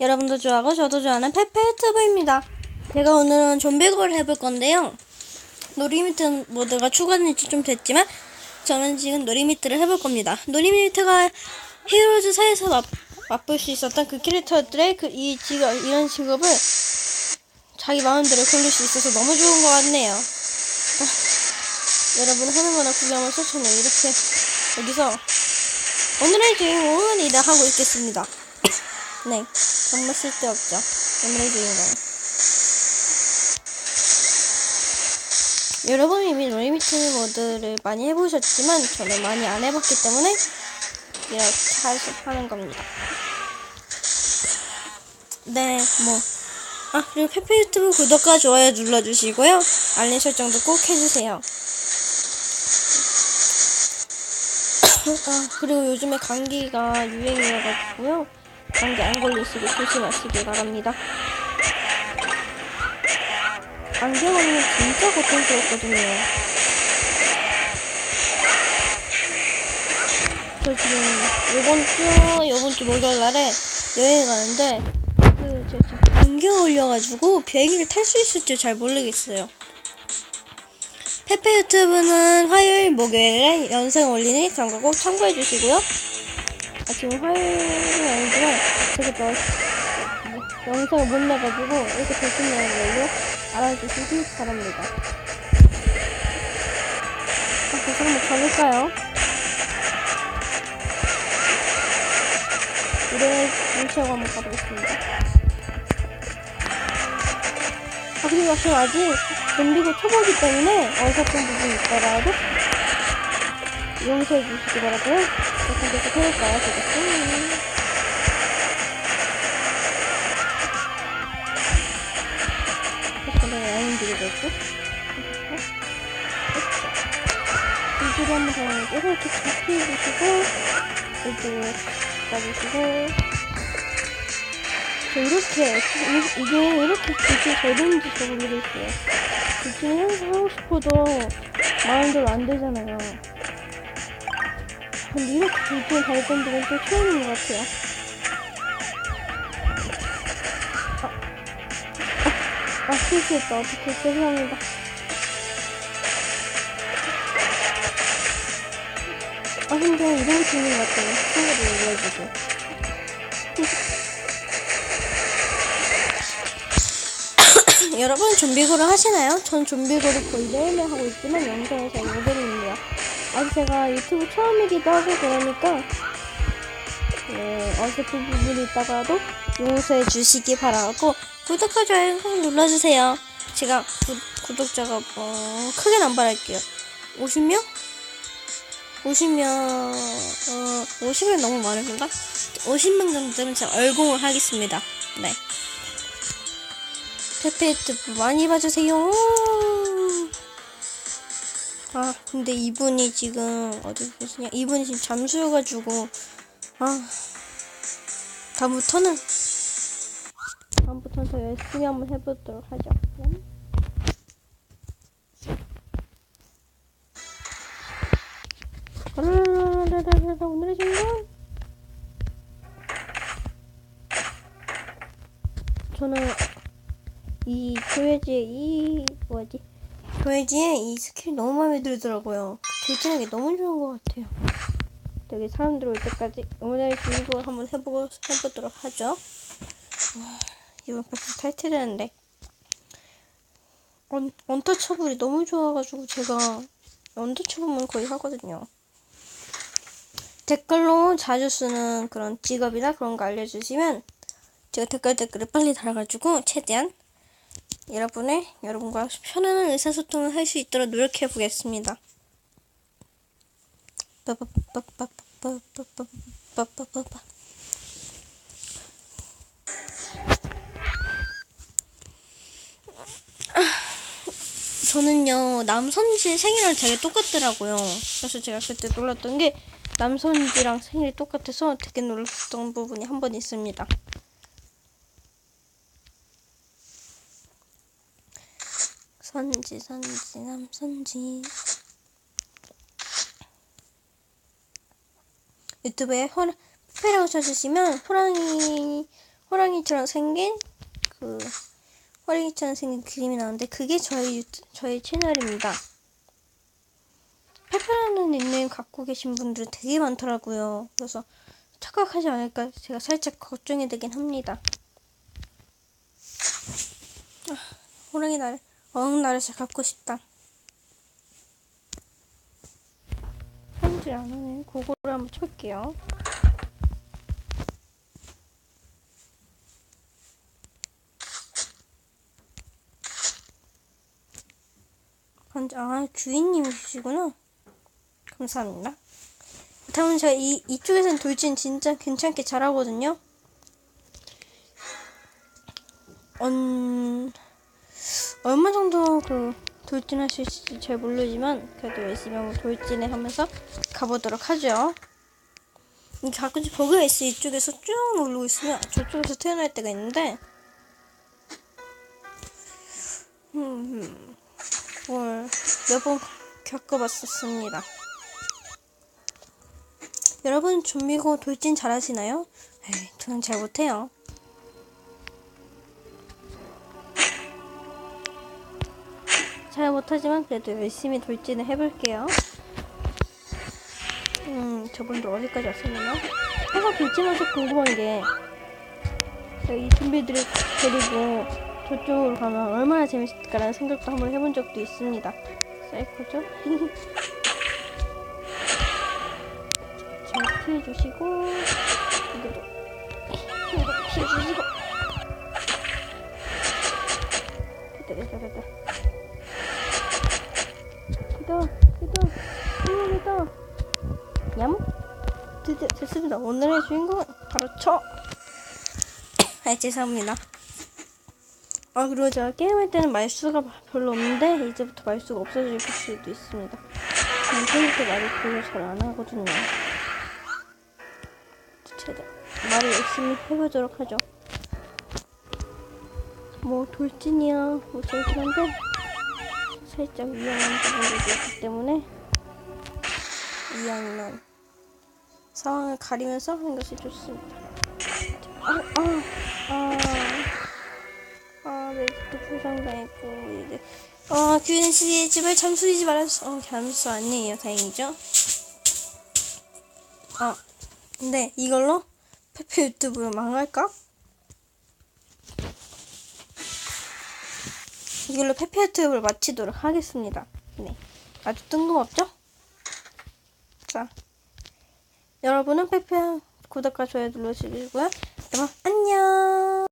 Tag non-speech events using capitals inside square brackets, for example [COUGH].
여러분도 좋아하고 저도 좋아하는 페페 유튜브입니다. 제가 오늘은 좀비골을 해볼 건데요. 놀이미트 모드가 추가된 지 좀 됐지만 저는 지금 놀이미트를 해볼 겁니다. 놀이미트가 히어로즈 사에서 맛, 맛볼 수 있었던 그 캐릭터들의 그 이 직업 이런 직업을 자기 마음대로 고를 수 있어서 너무 좋은 것 같네요. 아, 여러분 하는 거나 구경하면서 저는 이렇게 여기서 오늘의 주인공은 이다 하고 있겠습니다. 네, 정말 쓸데없죠. 오늘의 주인공. 여러분 이미 놀이미트 모드를 많이 해보셨지만 저는 많이 안 해봤기 때문에 이렇게 하- 하는 겁니다. 네, 뭐. 아, 그리고 페페 유튜브 구독과 좋아요 눌러주시고요. 알림 설정도 꼭 해주세요. 아, 그리고 요즘에 감기가 유행이어가지고요. 감기 안 걸리시고 조심하시기 바랍니다. 감기 걸리면 진짜 고통스럽거든요. 저 지금 요번 주, 요번 주 목요일 날에 여행 가는데, 그, 저 지금 감기 걸려가지고 비행기를 탈 수 있을지 잘 모르겠어요. 페페 유튜브는 화요일, 목요일에 연생 올리니 거꼭 참고해 주시고요. 아, 지금 화요일은 아니지만 제가 또 영상을 못 내가지고 이렇게 되신다는 걸로 알아주시기 바랍니다. 아, 그래서 한번 가볼까요? 이래 무시하고 한번 가보겠습니다. 아, 그리고 지금 아직 좀비고 초보기 때문에 어설픈 부분이 있더라도 용서해 주시기 바라고요. 이렇게 계속 해볼까요? 되겠습니다. 내가 라인 드리고 있고. 이쪽으로 한번 더 이렇게 같이 해주시고, 이쪽으로 가주시고. 저 이렇게, 이- 이게 이렇게 굳이 되는지 저 모르겠어요. 굳이 항상 하고 싶어도 마음대로 안 되잖아요. 근데 이렇게 된 적은 또 처음인 것 같아요. 아, 실수했다. 어떻게 죄송합니다. 아, 근데 이런 기분 같아요. 친구들 올려주고. [LAUGHS] 여러분, 좀비고를 하시나요? 전 좀비고를 거의 매일매일 하고 있지만 못 올립니다. 아직 제가 유튜브 처음이기도 하고 그러니까, 네, 어설픈 부분이 있다가도 용서해 주시기 바라고 구독과 좋아요 꼭 눌러주세요. 제가 구, 구독자가 어, 크게 남발할게요. 50명? 50명 어, 50명 너무 많은 건가? 50명 정도 되면 제가 얼공을 하겠습니다. 네. 페페트 많이 봐주세요. 아 근데 이분이 지금 어디 계시냐? 이분이 지금 잠수여가지고 아 다음부터는 다음부터는 더 열심히 한번 해보도록 하죠. 라라라라라라, 오늘의 신분 저는 이 조회지의 이 뭐지 조회지의 이 스킬 너무 마음에 들더라고요. 돌진하기 너무 좋은 것 같아요. 되게 사람들 올 때까지 오늘의 주인공을 한번 해보고 해보도록 하죠. 와, 이번 벌써 탈퇴되는데 언, 언터처블이 너무 좋아가지고 제가 언터처블만 거의 하거든요. 댓글로 자주 쓰는 그런 직업이나 그런 거 알려주시면 제가 댓글 댓글을 빨리 달아가지고 최대한 여러분의 여러분과 편안한 의사소통을 할 수 있도록 노력해 보겠습니다. 저는요 남선지 생일이랑 되게 똑같더라고요. 그래서 제가 그때 놀랐던 게 남선지랑 생일이 똑같아서 되게 놀랐던 부분이 한 번 있습니다. 선지 선지 남선지 유튜브에 호랑 페라고 쳐주시면 호랑이 호랑이 호랭이처럼 생긴 그 호랭이처럼 생긴 그림이 나오는데 그게 저희 저희 채널입니다. 페페라는 닉네임 갖고 계신 분들 되게 많더라고요. 그래서 착각하지 않을까 제가 살짝 걱정이 되긴 합니다. 아, 호랑이 날, 나를 잘 갖고 싶다. 편지 안 하네. 그거를 한번 쳐볼게요. 아, 주인님이시구나. 감사합니다. 다음은 제가 이, 이쪽에서는 돌진 진짜 괜찮게 잘하거든요. 언, 얼마 정도 그 돌진할 수 있을지 잘 모르지만 그래도 열심히 한번 돌진해 하면서 가보도록 하죠. 이 가끔씩 버그가 있어 이쪽에서 쭉 누르고 있으면 저쪽에서 튀어나올 때가 있는데 음, 뭘몇 번 겪어봤었습니다. 여러분 좀비고 돌진 잘하시나요? 에이, 저는 잘 못해요. 잘 못하지만 그래도 열심히 돌진을 해볼게요. 음, 저분들 어디까지 왔었나? 항상 돌진하서 궁금한 게, 이 좀비들을 데리고 저쪽으로 가면 얼마나 재밌을까라는 생각도 한번 해본 적도 있습니다. 사이코죠? 잘 [LAUGHS] 피해주시고, 이것도, 이것도 피해주시고. 됐습니다. 오늘의 주인공은 바로 저! [COUGHS] 아, 죄송합니다. 아, 그리고 제가 게임할 때는 말수가 별로 없는데, 이제부터 말수가 없어질 수도 있습니다. 저는 평소에 말을 별로 잘 안 하거든요. 최대 말을 열심히 해보도록 하죠. 뭐, 돌진이야, 뭐, 저긴 한데, 살짝 위험한 부분도 있기 때문에, 위험한 상황을 가리면서 하는 것이 좋습니다. 아, 아, 아, 아, 내 집도 부상당했고, 이제, 아, 규현 씨의 집을 잠수이지 말았어. 어, 잠수 아니에요. 다행이죠. 아, 근데 이걸로 페페 유튜브를 망할까? 이걸로 페페 유튜브를 마치도록 하겠습니다. 네. 아주 뜬금없죠? 자. 여러분은 페페 구독과 좋아요 눌러주시고요. 그럼 안녕!